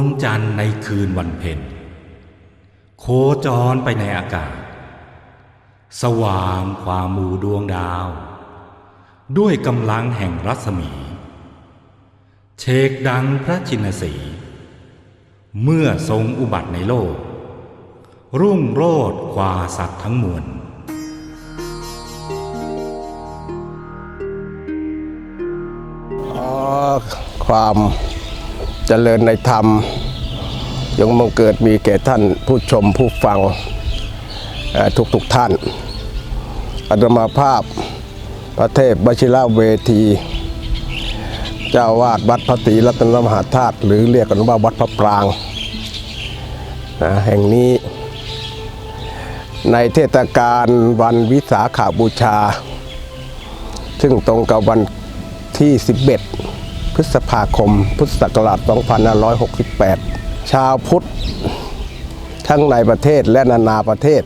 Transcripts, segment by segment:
วงจันทร์ในคืนวันเพ็ญโคจรไปในอากาศ สว่างความหมู่ดวงดาว ด้วยกำลังแห่งรัศมี เชกดังพระชินสี เมื่อทรงอุบัติในโลก รุ่งโรดกว่าสัตว์ทั้งมวลความ เจริญในธรรมยงมังเกิดมีแก่ท่านผู้ชมผู้ฟังทุกทุกๆท่านอาตมาภาพพระเทพวชิระเวที เจ้าวาดวัดพระตรีรัตนมหาธาตุหรือเรียกกันว่าวัดพระปรางนะแห่งนี้ ในเทศกาลวันวิสาขาบูชา ซึ่งตรงกับวันที่ 11 ฤษภาคม พุทธศักราช 2568 ชาวพุทธ ทั้งในประเทศและนานาประเทศ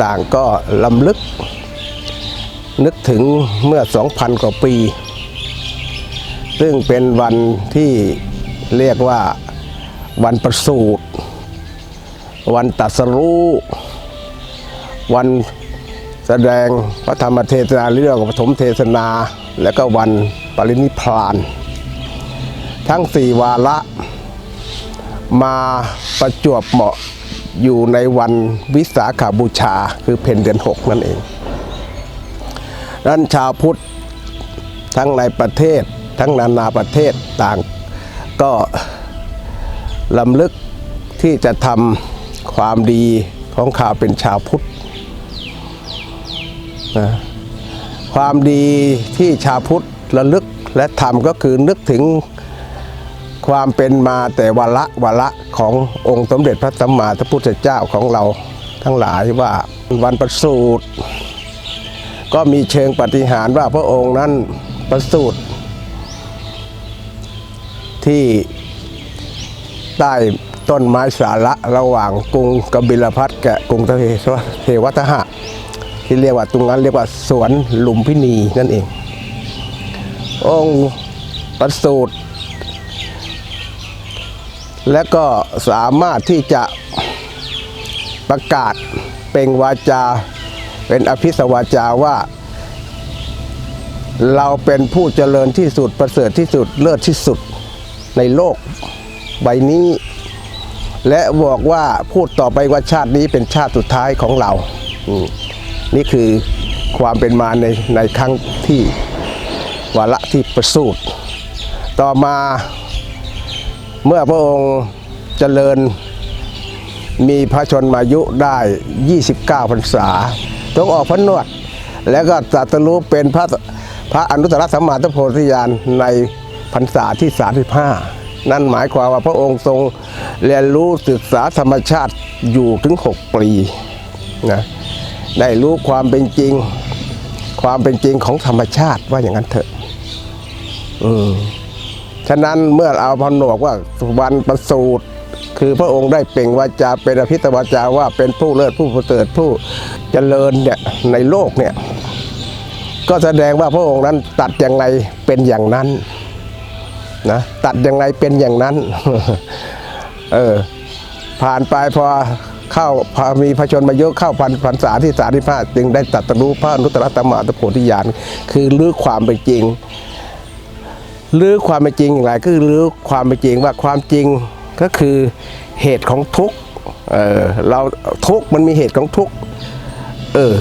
ต่างก็ลำลึก นึกถึงเมื่อ 2,000 กว่าปี ซึ่งเป็นวันที่เรียกว่าวันประสูติวันตรัสรู้วันแสดงพระธรรมเทศนาเรื่องปฐมเทศนา และก็วัน ปรินิพาน ทั้งสี่วาระ มาประจวบเหมาะอยู่ในวันวิสาขาบูชาคือเพนเดือนหกนั่นเองนั้นชาวพุทธทั้งในประเทศทั้งนานาประเทศต่างก็ลำลึกที่จะทำความดีของข่าวเป็นชาวพุทธนะความดีที่ชาวพุทธ ระลึกและทำก็คือนึกถึงความเป็นมาแต่วาระวาระขององค์สมเด็จพระสัมมาสัมพุทธเจ้าของเราทั้งหลายว่าวันประสูติก็มีเชิงปฏิหารว่าพระองค์นั้นประสูติที่ใต้ต้นไม้สาระระหว่างกรุงกบิลพัทกับกรุงเทวทหะที่เรียกว่าตรงนั้นเรียกว่าสวนหลุมพินีนั่นเอง องค์ประสูติและก็สามารถที่จะประกาศเป็นวาจา เป็นอภิสวาจาว่า เราเป็นผู้เจริญที่สุดประเสริฐที่สุดเลิศที่สุดในโลกใบนี้ และบอกว่าพูดต่อไปว่าชาตินี้เป็นชาติสุดท้ายของเราอืมนี่คือความเป็นมาในในครั้งที่ วาระที่ประสูติต่อมาเมื่อพระองค์เจริญมีพระชนมายุได้ 29พรรษาต้องออกพระนวด แล้วก็ตรัสรู้เป็นพระพระอนุตตรสัมมาสัมโพธิญาณในพรรษาที่ 35 นั่นหมายความว่าพระองค์ทรงเรียนรู้ศึกษาธรรมชาติอยู่ถึง 6 ปีนะได้รู้ความเป็นจริง ความเป็นจริงของธรรมชาติว่าอย่างนั้นเถอะ อืมฉะนั้นเมื่อเอาพนวกว่าวันประสูติคือพระองค์ได้เปล่งวาจาเป็นอภิตวาจาว่าเป็นผู้เลิศผู้ประเสริฐผู้เจริญเนี่ยในโลกเนี่ย ก็แสดงว่าพระองค์นั้นตัดอย่างไรเป็นอย่างนั้นนะตัดอย่างไรเป็นอย่างนั้นเออผ่านไปพอเข้าพอมีพระชนมายุเข้าพันพรรษาที่สาธิพาจึงได้ตรัสรู้พระอนุตตรตมะตโพธิญาณคือรู้ความเป็นจริง รู้ความเป็นจริงอย่างไรก็คือรู้ความเป็นจริงว่าความจริงก็คือเหตุของทุกเออเราทุกมันมีเหตุของทุกเออ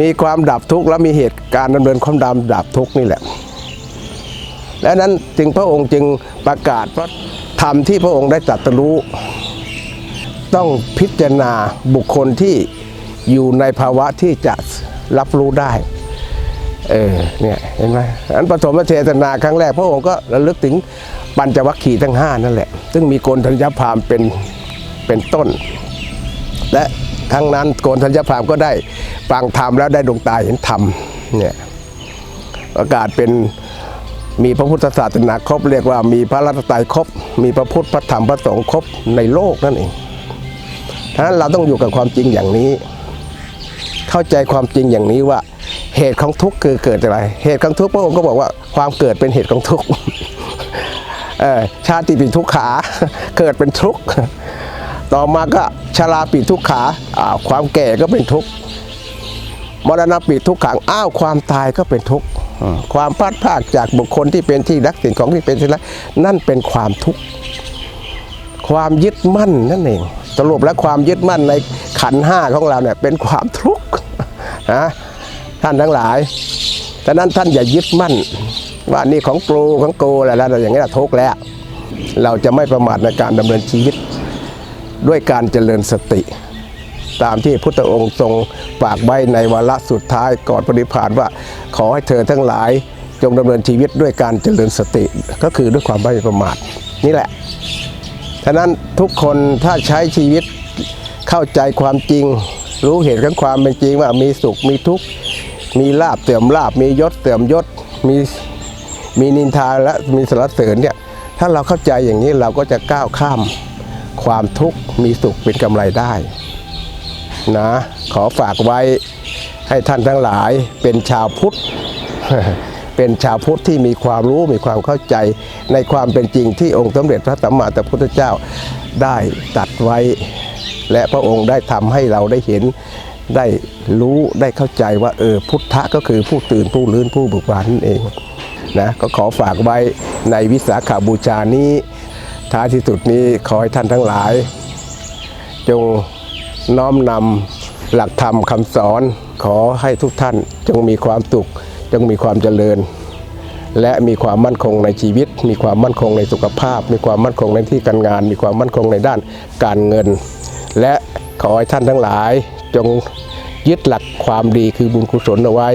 มีความดับทุกข์แล้วมีเหตุการดำเนินความดำดับทุกข์นี่แหละ และนั้นจึงพระองค์จึงประกาศพระธรรมที่พระองค์ได้ตรัสรู้ ต้องพิจารณาบุคคลที่อยู่ในภาวะที่จะรับรู้ได้ เออเนี่ยเห็นไหมอันปฐมเทศนาครั้งแรกพระองค์ก็ระลึกถึงปัญจวัคคีย์ทั้งห้านั่นแหละ ซึ่งมีโกนธัญญพามเป็นเป็นต้น และทั้งนั้นโกนธัญญพามก็ได้ฟังธรรมแล้วได้ดวงตาเห็นธรรมเนี่ยประกาศเป็นมีพระพุทธศาสนาครบ เรียกว่ามีพระรัตนตรัยครบ มีพระพุทธพระธรรมพระสงฆ์ครบในโลกนั่นเองฉะนั้นเราต้องอยู่กับความจริงอย่างนี้ เข้าใจความจริงอย่างนี้ว่า เหตุของทุกข์คือเกิดจากอะไร เหตุของทุกข์พระองค์ก็บอกว่าความเกิดเป็นเหตุของทุกข์เออชาติปีทุกขา เกิดเป็นทุกข์ ต่อมาก็ชราปีทุกขาอ้าวความแก่ก็เป็นทุกข์ มรณะปีทุกขัง อ้าวความตายก็เป็นทุกข์ ความพลาดพลาดจากบุคคลที่เป็นที่รักสิ่งของที่เป็นที่รักนั่นเป็นความทุกข์ ความยึดมั่นนั่นเอง สรุปแล้วความยึดมั่นในขันห้าของเราเนี่ยเป็นความทุกข์นะ ท่านทั้งหลายฉะนั้นท่านอย่ายึดมั่น ว่านี่ของกูของกูอะไรแล้วอย่างนี้ยทุกแล้ว เราจะไม่ประมาทในการดำเนินชีวิต ด้วยการเจริญสติ ตามที่พุทธองค์ทรงฝากไว้ในวาระสุดท้ายก่อนปฏิพานว่า ขอให้เธอทั้งหลายจงดำเนินชีวิตด้วยการเจริญสติก็คือด้วยความไม่ประมาทนี่แหละฉะนั้นทุกคนถ้าใช้ชีวิตเข้าใจความจริง รู้เหตุของความเป็นจริงว่ามีสุขมีทุกข์ มีลาบเสื่อมลาบ มียศเสื่อมยศ มีมีนินทาและมีสรรเสริญเนี่ยถ้าเราเข้าใจอย่างนี้เราก็จะก้าวข้ามความทุกข์มีสุขเป็นกำไรได้นะขอฝากไว้ให้ท่านทั้งหลายเป็นชาวพุทธ เป็นชาวพุทธที่มีความรู้มีความเข้าใจในความเป็นจริงที่องค์สมเด็จพระสัมมาสัมพุทธเจ้าได้ตัดไว้ และพระองค์ได้ทำให้เราได้เห็น ได้รู้ได้เข้าใจว่าเออพุทธะก็คือผู้ตื่นผู้ลื่นผู้บุกบานนั่นเองนะก็ขอฝากไว้ในวิสาขาบูชานี้ท้ายที่สุดนี้ขอให้ท่านทั้งหลาย จงน้อมนำหลักธรรมคำสอน ขอให้ทุกท่านจงมีความสุขจงมีความเจริญ และมีความมั่นคงในชีวิต มีความมั่นคงในสุขภาพ มีความมั่นคงในที่การงาน มีความมั่นคงในด้านการเงิน และขอให้ท่านทั้งหลาย จงยึดหลักความดีคือบุญกุศลเอาไว้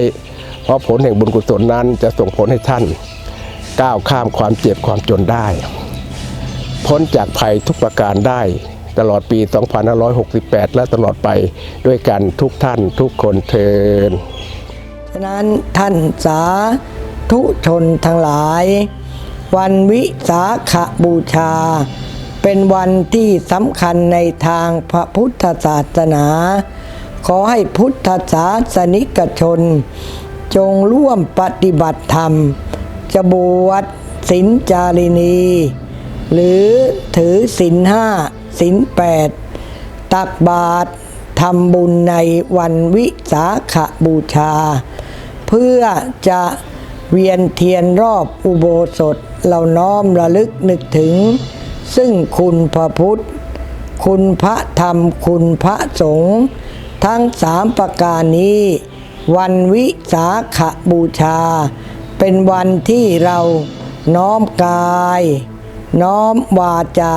เพราะผลแห่งบุญกุศลนั้นจะส่งผลให้ท่าน ก้าวข้ามความเจ็บความจนได้ พ้นจากภัยทุกประการได้ตลอดปี 2568 และตลอดไปด้วยกันทุกท่านทุกคนเทินฉะนั้นท่านสาธุชนทั้งหลาย วันวิสาขบูชา เป็นวันที่สำคัญในทางพระพุทธศาสนา ขอให้พุทธศาสนิกชน จงร่วมปฏิบัติธรรม จะบวชศีลจารินี หรือถือศีลห้าศีลแปดตักบาตรทำบุญในวันวิสาขบูชา เพื่อจะเวียนเทียนรอบอุโบสถเราน้อมระลึกนึกถึง ซึ่งคุณพระพุทธ คุณพระธรรมคุณพระสงฆ์ ทั้งสามประการนี้ วันวิสาขบูชา เป็นวันที่เราน้อมกาย น้อมวาจา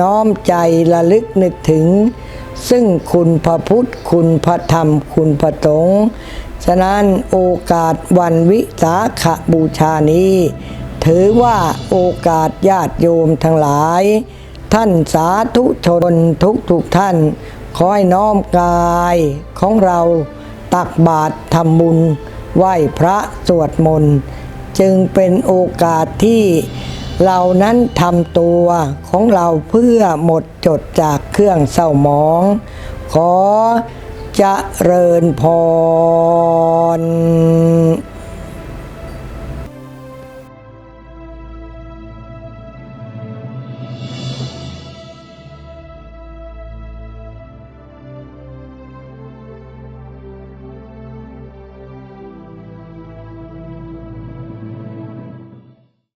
น้อมใจระลึกนึกถึง ซึ่งคุณพระพุทธคุณพระธรรมคุณพระสงฆ์ฉะนั้นโอกาสวันวิสาขบูชานี้ ถือว่าโอกาสญาติโยมทั้งหลาย ท่านสาธุชนทุกทุกท่าน ขอให้น้อมกายของเราตักบาตรทำบุญ ไหว้พระสวดมนต์จึงเป็นโอกาสที่เรานั้นทำตัวของเราเพื่อหมดจดจากเครื่องเศร้าหมอง ขอจะเริญพร